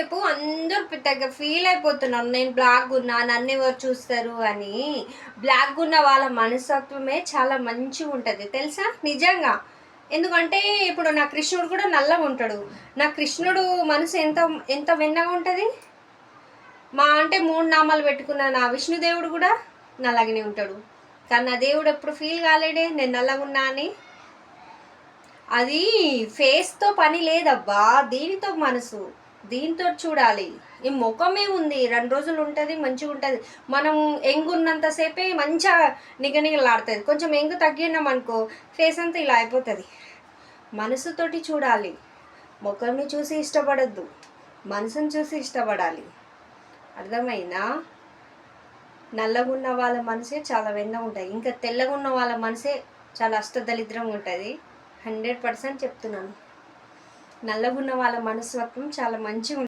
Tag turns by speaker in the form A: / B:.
A: రేపు అందరూ పెద్దగా ఫీల్ అయిపోతున్నారు. నేను బ్లాక్ ఉన్నా నన్ను ఎవరు చూస్తారు అని. బ్లాక్ ఉన్న వాళ్ళ మనస్తత్వమే చాలా మంచిగా ఉంటుంది. తెలుసా? నిజంగా. ఎందుకంటే ఇప్పుడు నా కృష్ణుడు కూడా నల్లగా ఉంటాడు. నా కృష్ణుడు మనసు ఎంత ఎంత వెన్నగా ఉంటుంది? మా అంటే మూడు నామాలు పెట్టుకున్న నా విష్ణుదేవుడు కూడా నల్లగానే ఉంటాడు. కానీ నా దేవుడు ఎప్పుడు ఫీల్ కాలేడే? నేను నల్లగా ఉన్నా అని. అది ఫేస్తో పని లేదబ్బా. దీనితో మనసు. దీంతో చూడాలి. ఈ ముఖమే ఉంది. రెండు రోజులు ఉంటుంది మంచిగా ఉంటుంది. మనం ఎంగు ఉన్నంతసేపే మంచిగా నిగనిగలాడుతుంది. కొంచెం ఎంగు తగ్గినాం అనుకో ఫేస్ అంతా ఇలా అయిపోతుంది. మనసుతోటి చూడాలి. ముఖంని చూసి ఇష్టపడద్దు. మనసుని చూసి ఇష్టపడాలి. అర్థమైనా నల్లగా ఉన్న వాళ్ళ మనసే చాలా వెన్న ఉంటుంది. ఇంకా తెల్లగా ఉన్న వాళ్ళ మనసే చాలా అష్టదరిద్రంగా ఉంటుంది. హండ్రెడ్ పర్సెంట్ చెప్తున్నాను. నల్లగున్న వాళ్ళ మనస్తత్వం చాలా మంచిగా